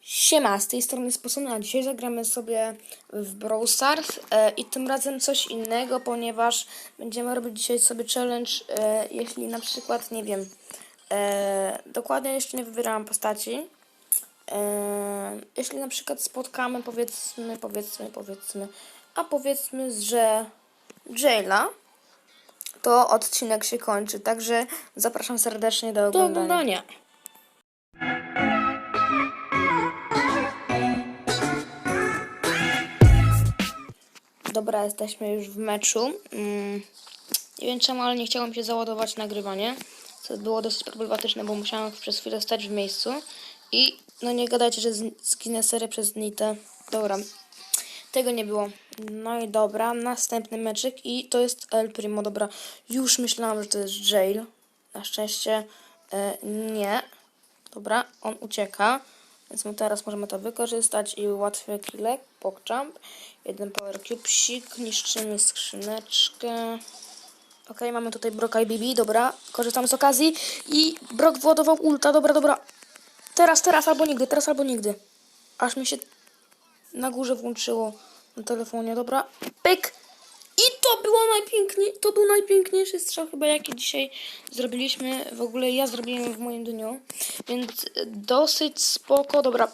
Siema, z tej strony Sposobna. a Dzisiaj zagramy sobie w Brawl Stars e, i tym razem coś innego, ponieważ będziemy robić dzisiaj sobie challenge, e, jeśli na przykład, nie wiem, e, dokładnie jeszcze nie wybierałam postaci. E, jeśli na przykład spotkamy, powiedzmy, powiedzmy, powiedzmy, a powiedzmy, że Jaila, to odcinek się kończy, także zapraszam serdecznie do oglądania. Do oglądania. Dobra, jesteśmy już w meczu. Mm, nie wiem czemu, ale nie chciałem się załadować nagrywanie. Co było dosyć problematyczne, bo musiałem przez chwilę stać w miejscu. I no nie gadajcie, że zginę serię przez Nitę. Dobra, tego nie było. No i dobra, następny meczyk i to jest El Primo. Dobra, już myślałam, że to jest Jail. Na szczęście e, nie. Dobra, on ucieka. Więc my teraz możemy to wykorzystać i łatwy killek, pokjump. Jeden power cube, psik, niszczymy skrzyneczkę. Ok, mamy tutaj Broka i Bibi, dobra. Korzystam z okazji i Brok władował ulta, dobra, dobra. Teraz, teraz albo nigdy, teraz albo nigdy. Aż mi się na górze włączyło na telefonie, dobra. Pyk! To było najpiękniej, to był najpiękniejszy strzał chyba jaki dzisiaj zrobiliśmy. W ogóle ja zrobiłem w moim dniu. Więc dosyć spoko. Dobra,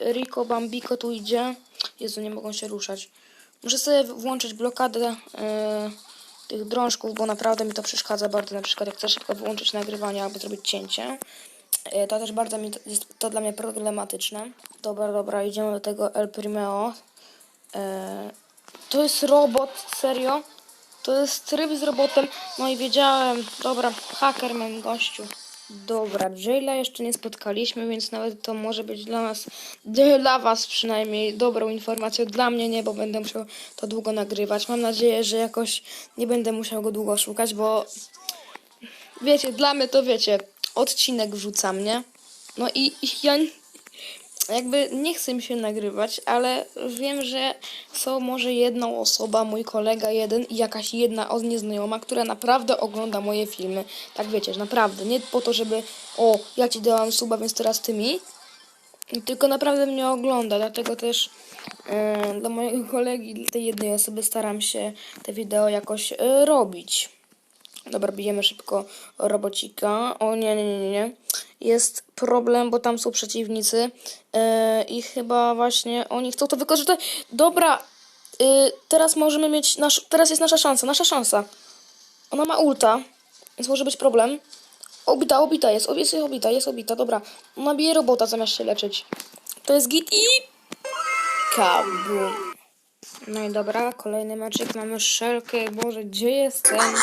Rico Bambiko tu idzie. Jezu, nie mogą się ruszać. Muszę sobie włączyć blokadę e, tych drążków, bo naprawdę mi to przeszkadza bardzo. Na przykład jak chcę szybko wyłączyć nagrywanie albo zrobić cięcie. E, To też bardzo mi, jest to dla mnie problematyczne. Dobra, dobra, idziemy do tego El Primeo. E, to jest robot, serio? To jest tryb z robotem. No i wiedziałem. Dobra, hackerman gościu. Dobra, Jaila jeszcze nie spotkaliśmy, więc nawet to może być dla nas, dla was przynajmniej dobrą informacją. Dla mnie nie, bo będę musiał to długo nagrywać. Mam nadzieję, że jakoś nie będę musiał go długo szukać, bo wiecie, dla mnie to wiecie, odcinek wrzucam, nie? No i i ja jakby nie chcę mi się nagrywać, ale wiem, że są może jedną osoba, mój kolega jeden i jakaś jedna od nieznajoma, która naprawdę ogląda moje filmy. Tak wiecie, naprawdę. Nie po to, żeby o, ja ci dałam suba, więc teraz ty mi. Tylko naprawdę mnie ogląda, dlatego też e, dla mojego kolegi, dla tej jednej osoby staram się te wideo jakoś e, robić. Dobra, bijemy szybko robocika. O nie, nie, nie, nie. Jest problem, bo tam są przeciwnicy yy, i chyba właśnie oni chcą to wykorzystać. Dobra, yy, teraz możemy mieć, nasz, teraz jest nasza szansa, nasza szansa. Ona ma ulta, więc może być problem. Obita, obita jest, jest obita, jest obita, dobra. Ona bije robota zamiast się leczyć. To jest git i... Kabum. No i dobra, kolejny meczek. Mamy szelkę. Boże, gdzie jest ten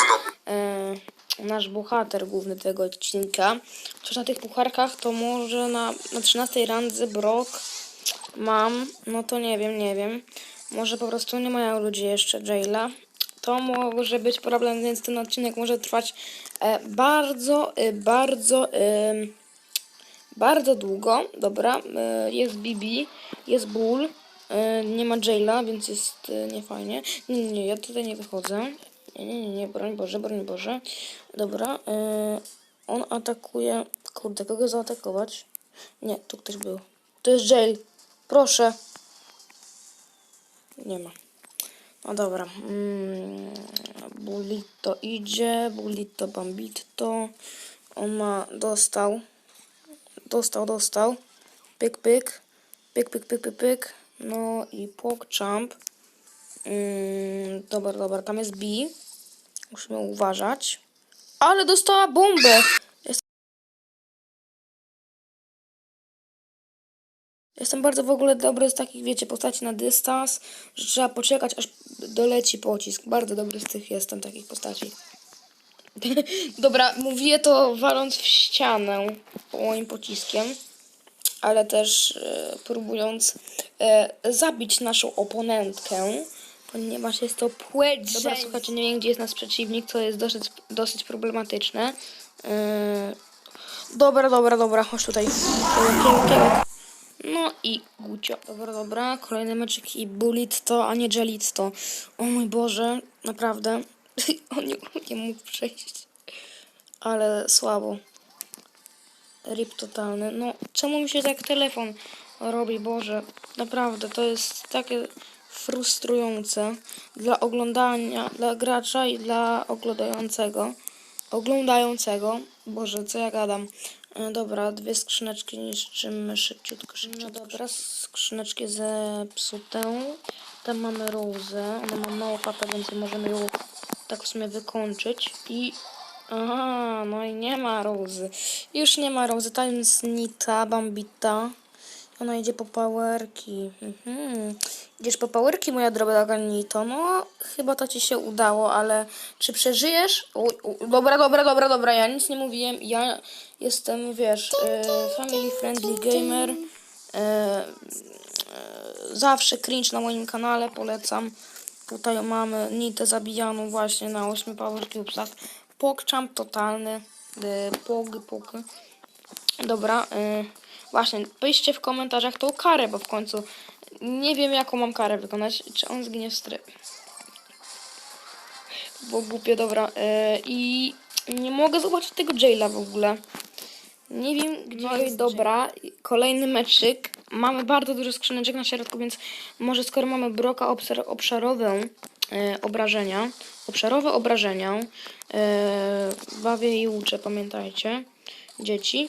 e, nasz bohater główny tego odcinka? Chociaż na tych pucharkach to może na, na 13 randze Brock mam. No to nie wiem, nie wiem. Może po prostu nie mają ludzie jeszcze Jaila. To może być problem, więc ten odcinek może trwać e, bardzo, e, bardzo... E, bardzo długo. Dobra, e, jest Bibi, jest Bull, e, nie ma Jaila, więc jest e, niefajnie. Nie, nie, nie, ja tutaj nie wychodzę. Nie, nie, nie, broń Boże, broń Boże. Dobra, e, on atakuje. Kurde, kogo zaatakować? Nie, tu ktoś był. To jest Jail. Proszę. Nie ma. No dobra. Mm, Bulito idzie, Bulito Bambito. On ma, dostał. Dostał, dostał. Pyk, pyk. Pyk, pyk, pyk, pyk, pyk. No i pokjump. Dobra, dobra, tam jest B. Musimy uważać. Ale dostała bombę! Jest... Jestem bardzo w ogóle dobry z takich, wiecie, postaci na dystans, że trzeba poczekać, aż doleci pocisk. Bardzo dobry z tych jestem, takich postaci. Dobra, mówię to waląc w ścianę moim pociskiem, ale też e, próbując e, zabić naszą oponentkę, ponieważ jest to płeć. Dobra, słuchajcie, nie wiem gdzie jest nasz przeciwnik, co jest dosyć, dosyć problematyczne. E, dobra, dobra, dobra, chodź tutaj. No i Gucio. Dobra, dobra, kolejny meczek i Bulitto, a nie Jelitto. O mój Boże, naprawdę. On nie, nie mógł przejść. Ale słabo. Rip totalny. No, czemu mi się tak telefon robi, Boże. Naprawdę, to jest takie frustrujące dla oglądania, dla gracza i dla oglądającego. Oglądającego. Boże, co ja gadam. E, Dobra, dwie skrzyneczki niszczymy szybciutko, szybciutko. No dobra, skrzyneczki zepsute. Tam mamy Rose. Ona ma mało papa, więc możemy ją tak w sumie wykończyć. I... Aha, no i nie ma Rose. Już nie ma Rose. Tam jest Nita, Bambita. Ona idzie po powerki. Mhm. Idziesz po powerki, moja droga Nito. No, chyba to ci się udało, ale czy przeżyjesz? Uj, u, dobra, dobra, dobra, dobra. Ja nic nie mówiłem. Ja jestem, wiesz, e, family friendly gamer. E, e, zawsze cringe na moim kanale, polecam. Tutaj mamy Nitę zabijaną właśnie na 8 Power Cubesach. Pogchamp totalny. E, Pog, pog. Dobra, y, właśnie, piszcie w komentarzach tą karę, bo w końcu nie wiem jaką mam karę wykonać. Czy on zginie w stryp? Bo głupie, dobra. Y, I nie mogę zobaczyć tego Jaila w ogóle. Nie wiem, gdzie no jest dobra. Kolejny meczyk. Mamy bardzo dużo skrzyneczek na środku, więc może skoro mamy broka obser- obszarową e, obrażenia, obszarowe obrażenia, e, bawię i uczę, pamiętajcie, dzieci.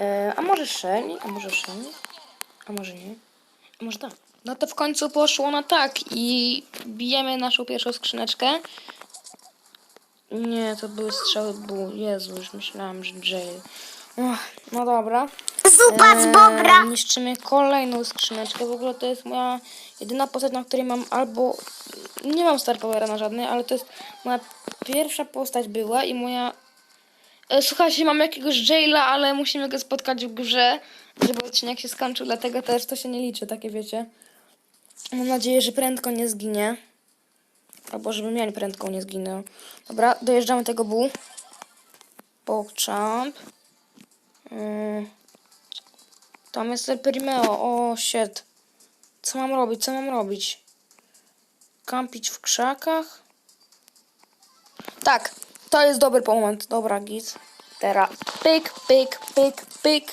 E, a może Shelly? A może Shelly? A może nie? A może tak? No to w końcu poszło na tak i bijemy naszą pierwszą skrzyneczkę. Nie, to były strzały bu. Jezu, już myślałam, że jail. Uch, no dobra. Zupa z bobra. Eee, niszczymy kolejną skrzyneczkę. W ogóle to jest moja jedyna postać, na której mam albo... Nie mam Star Powera na żadnej, ale to jest moja pierwsza postać była i moja... E, Słuchajcie, mam jakiegoś Jaila, ale musimy go spotkać w grze, żeby odcinek się skończył, dlatego też to się nie liczy, takie wiecie. Mam nadzieję, że prędko nie zginie. Albo żeby mieli prędko nie zginął. Dobra, dojeżdżamy tego bu. Pogchamp. Yy. Tam jest El Perimeo. O, shit. Co mam robić? Co mam robić? Kampić w krzakach? Tak, to jest dobry moment. Dobra, git. Teraz pyk, pyk, pyk, pyk.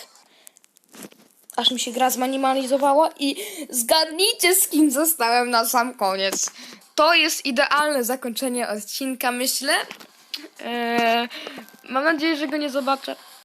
Aż mi się gra zminimalizowała i zgadnijcie z kim zostałem na sam koniec. To jest idealne zakończenie odcinka, myślę. Eee, mam nadzieję, że go nie zobaczę.